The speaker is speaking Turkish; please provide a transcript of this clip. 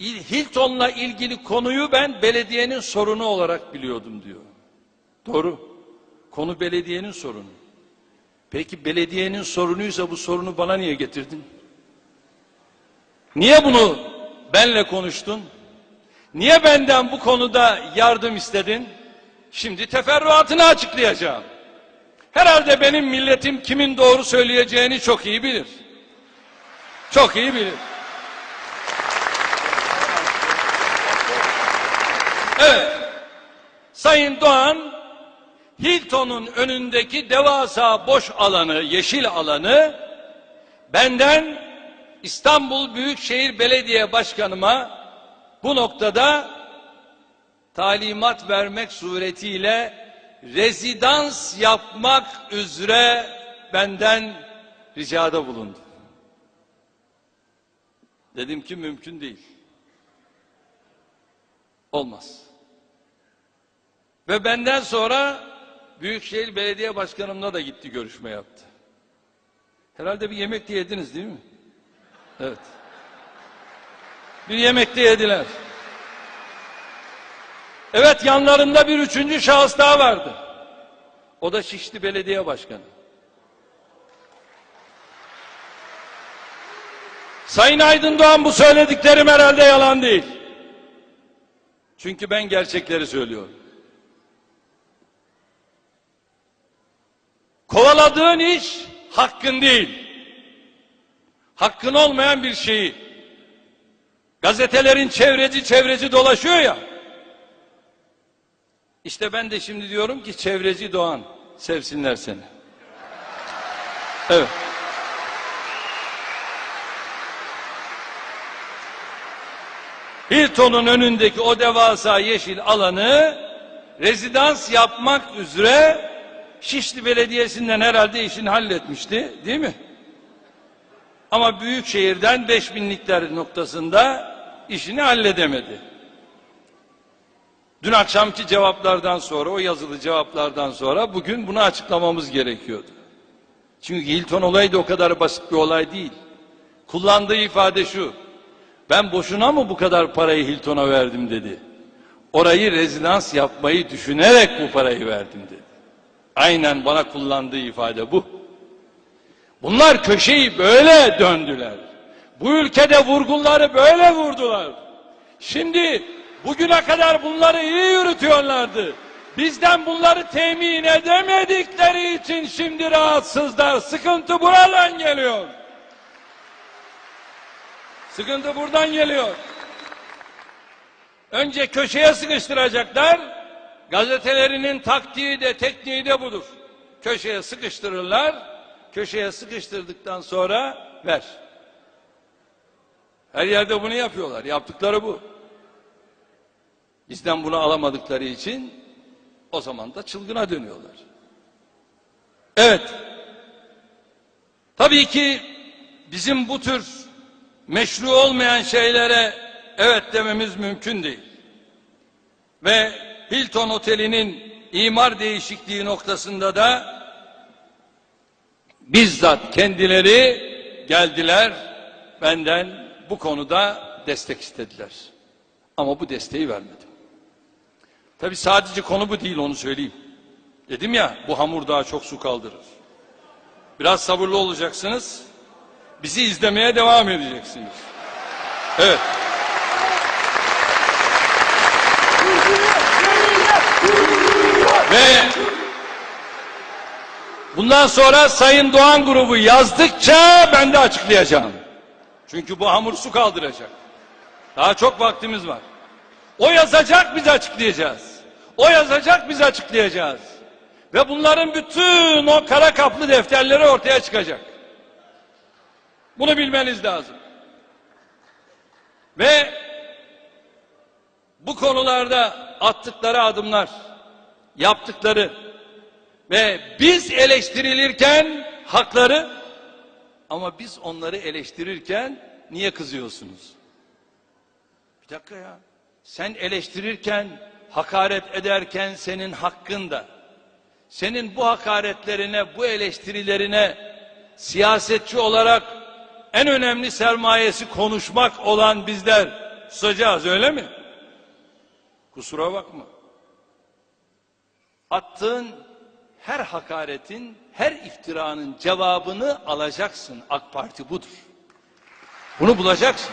İl- Hilton'la ilgili konuyu ben belediyenin sorunu olarak biliyordum diyor. Doğru. Konu belediyenin sorunu. Peki belediyenin sorunuysa bu sorunu bana niye getirdin? Niye bunu benle konuştun? Niye benden bu konuda yardım istedin? Şimdi teferruatını açıklayacağım. Herhalde benim milletim kimin doğru söyleyeceğini çok iyi bilir. Çok iyi bilir. Evet. Sayın Doğan Hilton'un önündeki devasa boş alanı, yeşil alanı benden İstanbul Büyükşehir Belediye Başkanıma bu noktada talimat vermek suretiyle rezidans yapmak üzere benden ricada bulundu. Dedim ki mümkün değil. Olmaz. Ve benden sonra Büyükşehir Belediye Başkanımla da gitti görüşme yaptı. Herhalde bir yemek de yediniz değil mi? Evet. Bir yemek de yediler. Evet yanlarında bir üçüncü şahıs daha vardı. O da Şişli Belediye Başkanı. Sayın Aydın Doğan bu söylediklerim herhalde yalan değil. Çünkü ben gerçekleri söylüyorum. Kovaladığın iş hakkın değil. Hakkın olmayan bir şeyi. Gazetelerin çevreci çevreci dolaşıyor ya. İşte ben de şimdi diyorum ki çevreci Doğan sevsinler seni. Evet. Hilton'un önündeki o devasa yeşil alanı rezidans yapmak üzere Şişli Belediyesi'nden herhalde işini halletmişti değil mi? Ama büyük şehirden 5000'likler noktasında işini halledemedi. Dün akşamki cevaplardan sonra, o yazılı cevaplardan sonra bugün bunu açıklamamız gerekiyordu. Çünkü Hilton olayı da o kadar basit bir olay değil. Kullandığı ifade şu. Ben boşuna mı bu kadar parayı Hilton'a verdim dedi. Orayı rezidans yapmayı düşünerek bu parayı verdim dedi. Aynen bana kullandığı ifade bu. Bunlar köşeyi böyle döndüler. Bu ülkede vurgunları böyle vurdular. Şimdi bugüne kadar bunları iyi yürütüyorlardı. Bizden bunları temin edemedikleri için şimdi rahatsızlar. Sıkıntı buradan geliyor. Sıkıntı buradan geliyor. Önce köşeye sıkıştıracaklar. Gazetelerinin taktiği de tekniği de budur. Köşeye sıkıştırırlar. Köşeye sıkıştırdıktan sonra ver. Her yerde bunu yapıyorlar. Yaptıkları bu. Bizden bunu alamadıkları için o zaman da çılgına dönüyorlar. Evet. Tabii ki bizim bu tür meşru olmayan şeylere evet dememiz mümkün değil. Ve Hilton Oteli'nin imar değişikliği noktasında da bizzat kendileri geldiler benden bu konuda destek istediler. Ama bu desteği vermedim. Tabi sadece konu bu değil onu söyleyeyim. Dedim ya bu hamur daha çok su kaldırır. Biraz sabırlı olacaksınız. Bizi izlemeye devam edeceksiniz. Evet. Ve bundan sonra Sayın Doğan grubu yazdıkça ben de açıklayacağım. Çünkü bu hamur su kaldıracak. Daha çok vaktimiz var. O yazacak biz açıklayacağız. O yazacak biz açıklayacağız. Ve bunların bütün o kara kaplı defterleri ortaya çıkacak. Bunu bilmeniz lazım. Ve bu konularda attıkları adımlar, yaptıkları ve biz eleştirilirken hakları ama biz onları eleştirirken niye kızıyorsunuz? Bir dakika ya. Sen eleştirirken, hakaret ederken senin hakkın da. Senin bu hakaretlerine, bu eleştirilerine siyasetçi olarak en önemli sermayesi konuşmak olan bizler susacağız öyle mi? Kusura bakma. Attığın her hakaretin, her iftiranın cevabını alacaksın. AK Parti budur. Bunu bulacaksın.